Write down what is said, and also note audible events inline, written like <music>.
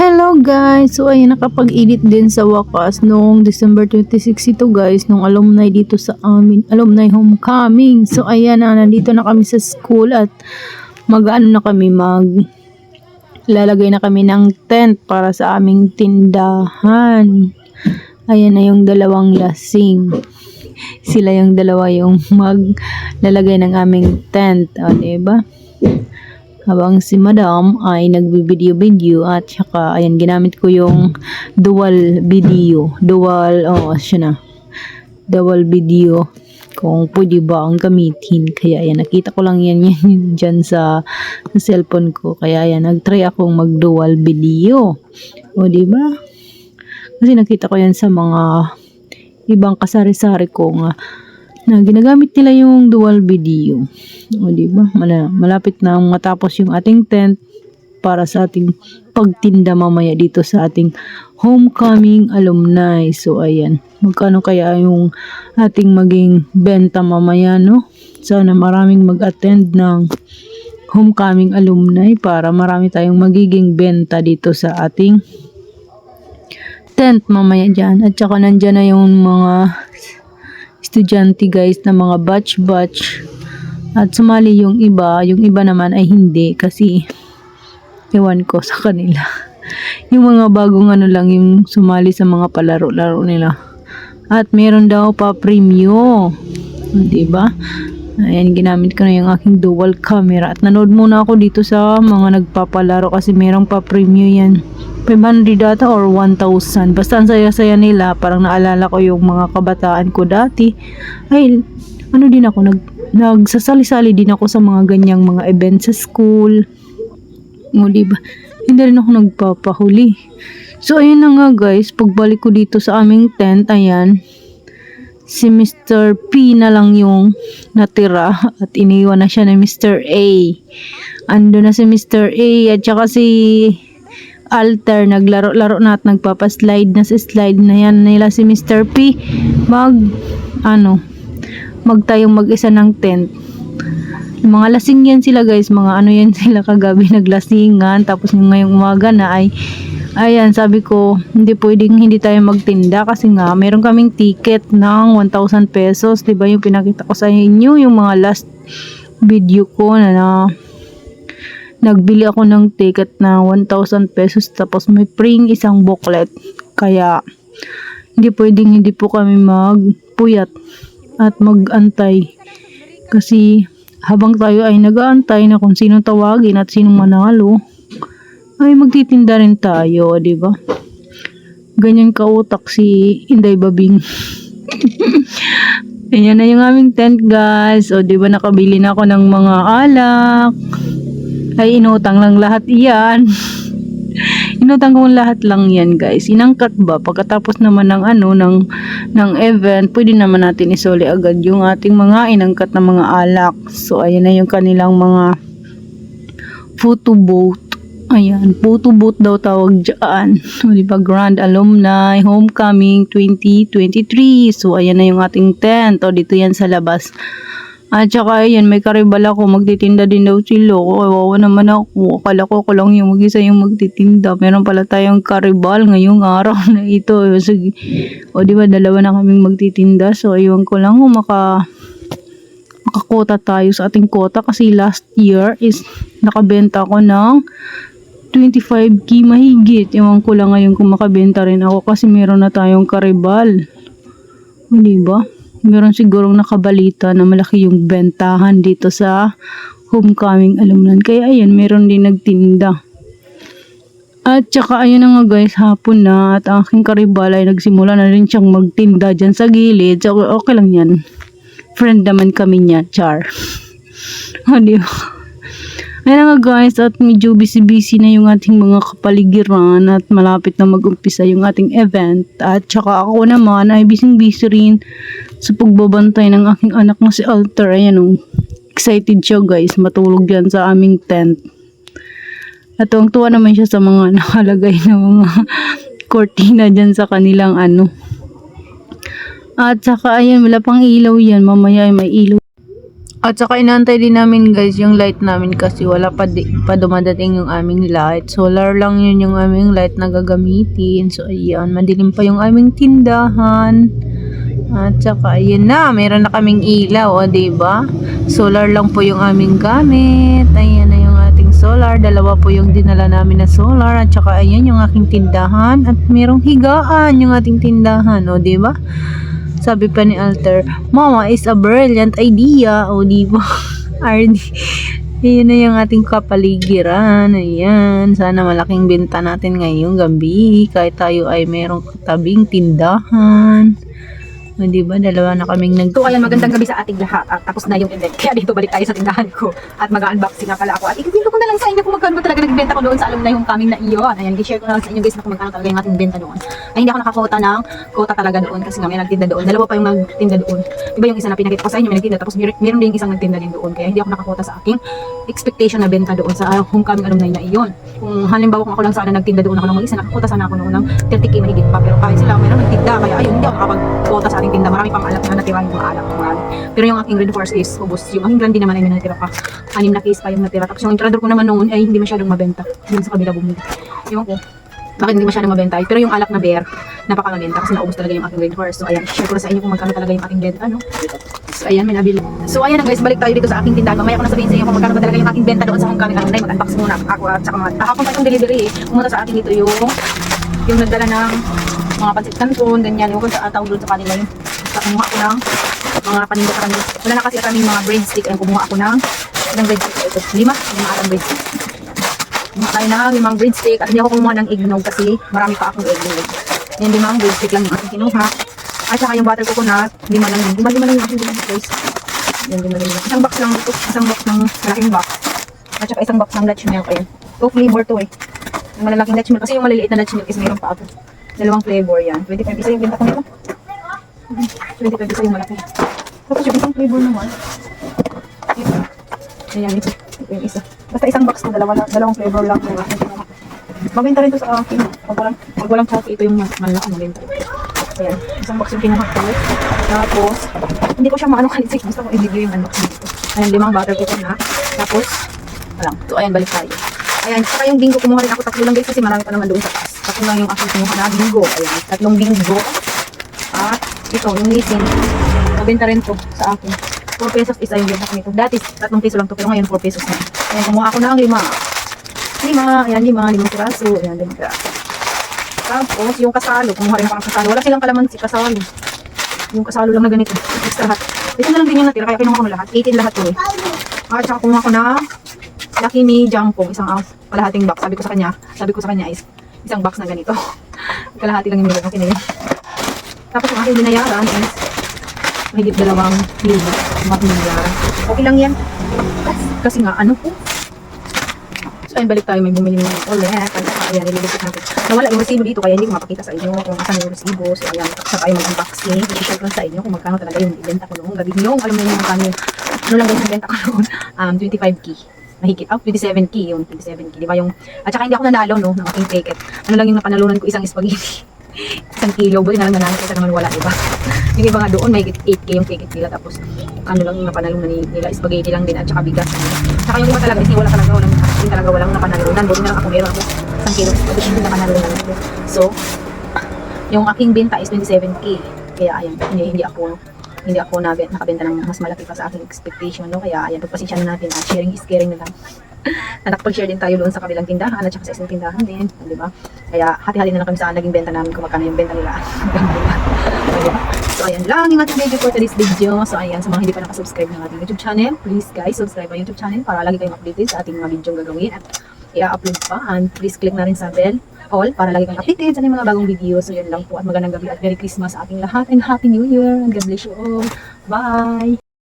Hello guys! So ayun, nakapag-edit din sa wakas noong December 26 ito guys, nung alumni dito sa amin, alumni homecoming. So ayan na, nandito na kami sa school at mag-ano na kami, mag lalagay na kami ng tent para sa aming tindahan. Ayan na yung dalawang lasing. Sila yung dalawa yung <laughs> maglalagay ng aming tent. O, diba? Habang si madam ay nagbibideo-video at saka ayan ginamit ko yung dual video. Dual oh siya na. Dual video kung pwede ba ang gamitin. Kaya ayan nakita ko lang yan <laughs> yan dyan sa, sa cellphone ko. Kaya ayan nagtry akong mag dual video. O di ba? Kasi nakita ko yan sa mga ibang kasari-sari ko nga na ginagamit nila yung dual video. O di ba? Mala, malapit na matapos yung ating tent para sa ating pagtinda mamaya dito sa ating homecoming alumni. So ayan, magkano kaya yung ating maging benta mamaya no? Sana maraming mag-attend ng homecoming alumni para marami tayong magiging benta dito sa ating tent mamaya dyan. At saka nandyan na yung mga estudyante guys na mga batch-batch at sumali yung iba, yung iba naman ay hindi kasi ewan ko sa kanila. <laughs> yung mga bagong ano lang yung sumali sa mga palaro-laro nila. At meron daw pa premyo. Di ba? Ayan, ginamit ko na yung aking dual camera. At nanood muna ako dito sa mga nagpapalaro kasi merong pa premyo yan. 500 data or 1,000. Basta ang saya-saya nila. Parang naalala ko yung mga kabataan ko dati. Ay, ano din ako, nag, nagsasali-sali din ako sa mga ganyang mga events sa school. O, diba? Hindi rin ako nagpapahuli. So, ayun na nga guys. Pagbalik ko dito sa aming tent, ayan. Si Mr. P na lang yung natira at iniwan na siya ni Mr. A. Ando na si Mr. A at saka si alter, naglaro-laro na at nagpapaslide na sa slide na yan nila si Mr. P. Mag, ano, magtayong mag-isa ng tent. Mga lasing yan sila guys, mga ano yan <laughs> sila kagabi naglasingan, tapos ngayong umaga na ay, ayan, sabi ko, hindi pwedeng hindi tayo magtinda kasi nga, meron kaming ticket ng 1,000 pesos, di ba yung pinakita ko sa inyo, yung mga last video ko na, na nagbili ako ng ticket na 1,000 pesos tapos may pring isang booklet. Kaya, hindi pwedeng hindi po kami magpuyat at magantay. Kasi, habang tayo ay nagaantay na kung sino tawagin at sino manalo, ay magtitinda rin tayo, di ba? Ganyan kautak si Inday Babing. <laughs> Ayan na yung aming tent guys. O di ba nakabili na ako ng mga alak ay inutang lang lahat iyan. <laughs> inutang ko lahat lang yan guys. Inangkat ba? Pagkatapos naman ng ano, ng, ng event, pwede naman natin isoli agad yung ating mga inangkat na mga alak. So, ayan na yung kanilang mga photo boat. Ayan, photo boat daw tawag dyan. <laughs> O, diba, Grand Alumni Homecoming 2023. So, ayan na yung ating tent. O, dito yan sa labas. At saka ayan, may karibal ako, magtitinda din daw sila. Kawawa naman ako. Akala ko ako lang yung mag-isa yung magtitinda. Meron pala tayong karibal ngayong araw <laughs> na ito. Sige. O di ba dalawa na kaming magtitinda. So ayun ko lang kung maka makakota tayo sa ating kota kasi last year is nakabenta ako ng 25k mahigit. Ewan ko lang ngayon kung makabenta rin ako kasi meron na tayong karibal. O di ba? meron sigurong nakabalita na malaki yung bentahan dito sa homecoming alumnan. Kaya ayan, meron din nagtinda. At saka ayun na nga guys, hapon na at ang aking karibal ay nagsimula na rin siyang magtinda dyan sa gilid. So okay lang yan. Friend naman kami niya, Char. <laughs> o di ba? Ayan nga guys, at medyo busy-busy na yung ating mga kapaligiran at malapit na mag-umpisa yung ating event. At saka ako naman ay busy-busy rin sa pagbabantay ng aking anak na si Alter. Ayan o, excited siya guys, matulog yan sa aming tent. At tuwang-tuwa naman siya sa mga <laughs> nakalagay na mga cortina dyan sa kanilang ano. At saka ayan, wala pang ilaw yan. Mamaya ay may ilaw At saka inaantay din namin guys yung light namin kasi wala pa, di, pa dumadating yung aming light. Solar lang yun yung aming light na gagamitin. So ayan, madilim pa yung aming tindahan. At saka ayan na, meron na kaming ilaw, o diba? Solar lang po yung aming gamit. Ayan na yung ating solar. Dalawa po yung dinala namin na solar. At saka ayan yung aking tindahan. At merong higaan yung ating tindahan, o diba? Sabi pa ni Alter, Mama is a brilliant idea. O, di ba? <laughs> RD. Ayan na yung ating kapaligiran. Ayan. Sana malaking benta natin ngayong gabi. Kahit tayo ay merong tabing tindahan. O, di ba? Dalawa na kaming nag... So ayan, magandang gabi sa ating lahat. At tapos na yung event. Kaya dito balik tayo sa tindahan ko. At mag-unboxing nga pala ako. At ikikwento ko na lang sa inyo kung magkano ba talaga nagbenta ko doon sa alumni homecoming na iyon. Ayan, i-share ko na lang sa inyo guys na kung magkano talaga yung ating benta doon. Ay, hindi ako nakakota ng quota talaga doon kasi nga may nagtinda doon. Dalawa pa yung nagtinda doon. Iba yung isa na pinakita ko sa inyo, may nagtinda. Tapos mer- meron din isang nagtinda din doon. Kaya hindi ako nakakota sa aking expectation na benta doon sa uh, homecoming alumni na iyon. Kung halimbawa kung ako lang sana nagtinda doon ako lang mag-isa, nakakota sana ako noon ng 30k mahigit pa. Pero kahit sila, meron nagtinda. Kaya ayun, hindi ako nakapag-quota sa ating tinda. Marami pang alak na natira yung mga alak. Marami. Pero yung aking red force is ubos. Yung aking grande naman ay may natira pa. Anim na case pa yung natira. Tapos yung intrador ko naman noon ay hindi masyadong mabenta. Yung sa kabila bumili. Ewan ko. Bakit hindi masyadong mabenta? Pero yung alak na bear, napakamabenta kasi naubos talaga yung aking red horse. So ayan, share ko na sa inyo kung magkano talaga yung aking benta, no? So ayan, may nabili. So ayan na guys, balik tayo dito sa aking tindahan. Mamaya ko na sabihin sa inyo kung magkano talaga yung aking benta doon sa homecoming. Ano na mag-unbox muna ako at saka mga kahapon pa itong delivery eh. Pumunta sa akin dito yung yung nagdala ng mga pansit canton, ganyan. Kung sa tawag doon sa kanila yung basta kumuha ako ng mga paninda karami. Wala na kasi kami mga breadstick. Ayun, kumuha ako ng ng breadstick. Ito, lima. Lima atang breadstick. Kumuha tayo ng limang breadstick. At hindi ako kumuha ng eggnog kasi marami pa akong eggnog. Yan, limang breadstick lang yung aking kinuha. At saka yung butter coconut, lima lang yun. Lima, lima lang yung aking binili guys. Yan, lima, lima. Isang box lang ito. Isang box ng malaking box. At saka isang box ng Dutch milk. Ayun. Two flavor to eh. Yung malalaking milk. Kasi yung maliliit na Dutch milk is mayroon pa ako. Dalawang flavor yan. 25 isa yung benta ko nito. 25 isa yung malaki. Tapos yung isang flavor naman. Ito. Ayan, ito. Yung isa. Basta isang box na dalawa, dalawang flavor lang. kinuha. Mabenta rin to sa akin. Pag walang, pag walang coffee, ito yung mal- malaki mabenta. Ayan, isang box yung kinuha ko. Tapos, hindi ko siya maano kalisik. <laughs> Gusto ko i-video yung unboxing dito. Ayan, limang butter coconut. Tapos, walang. So, ayan, balik tayo. Ayan, saka yung bingo, kumuha rin ako tatlo lang guys kasi marami pa naman doon sa taas. Tatlo lang yung aking kinuha na bingo. Ayan, tatlong bingo. At ito, yung lisin. Mabenta rin to sa akin. 4 pesos isa yung ko nito. Dati, tatlong piso lang to, pero ngayon 4 pesos na. Ayan, kumuha ako ng lima. Lima, ayan, lima, limang piraso. Ayan, limang piraso. Tapos, yung kasalo, kumuha rin ako ng kasalo. Wala silang kalamansi, kasalo. Yung kasalo lang na ganito. Extra hot. Ito na lang din yung natira, kaya kinuha ko na lahat. 18 lahat to eh. At saka kumuha ko na laki ni Jampong, isang ounce, kalahating box. Sabi ko sa kanya, sabi ko sa kanya is, isang box na ganito. <laughs> Kalahati lang yung nilagay ko kinili. Tapos yung aking binayaran is, mahigit dalawang libo. Mga binayaran. Okay lang yan. Kasi nga, ano po? So, ayun, balik tayo. May bumili ng ulit. Ayan, nililipit natin. Nawala yung resibo dito, kaya hindi ko mapakita sa inyo kung saan yung resibo. So, ayan, saka tayo mag-unboxing. I-share ko sa inyo kung magkano talaga yung ibenta ko noong gabi. Yung, alam mo yung magkano ano lang yung benta ko noon, um, 25k. Mahigit, oh, 27k yun, 27k. Di ba yung, at saka hindi ako nanalo, no, ng aking ticket. Ano lang yung napanalunan ko, isang spaghetti. <laughs> isang kilo, buti na lang nanalo kasi naman wala, di ba? <laughs> yung iba nga doon, may 8k yung ticket nila. Tapos, ano lang yung napanalunan ni- nila, spaghetti lang din at saka bigas. Saka yung iba talaga, is wala talaga, walang, yung talaga walang napanalunan. Buti na lang ako, meron ako isang kilo spaghetti na napanalunan. So, yung aking benta is 27k. Kaya ayan, hindi, hindi ako hindi ako na nakabenta ng mas malaki pa sa aking expectation, no? Kaya ayan, pagpasensya na natin at sharing is caring na lang. na <laughs> nakapag-share din tayo doon sa kabilang tindahan at saka sa isang tindahan din, di ba? Kaya hati-hati na lang kami sa naging benta namin kung magkano yung benta nila. <laughs> So ayan lang yung ating video for today's video. So ayan, sa mga hindi pa nakasubscribe ng ating YouTube channel, please guys, subscribe ang YouTube channel para lagi kayong updated sa ating mga video gagawin at i-upload pa. And please click na rin sa bell all para lagi kayong updated sa mga bagong video. So yun lang po at magandang gabi at Merry Christmas sa ating lahat and Happy New Year and God bless you all. Bye!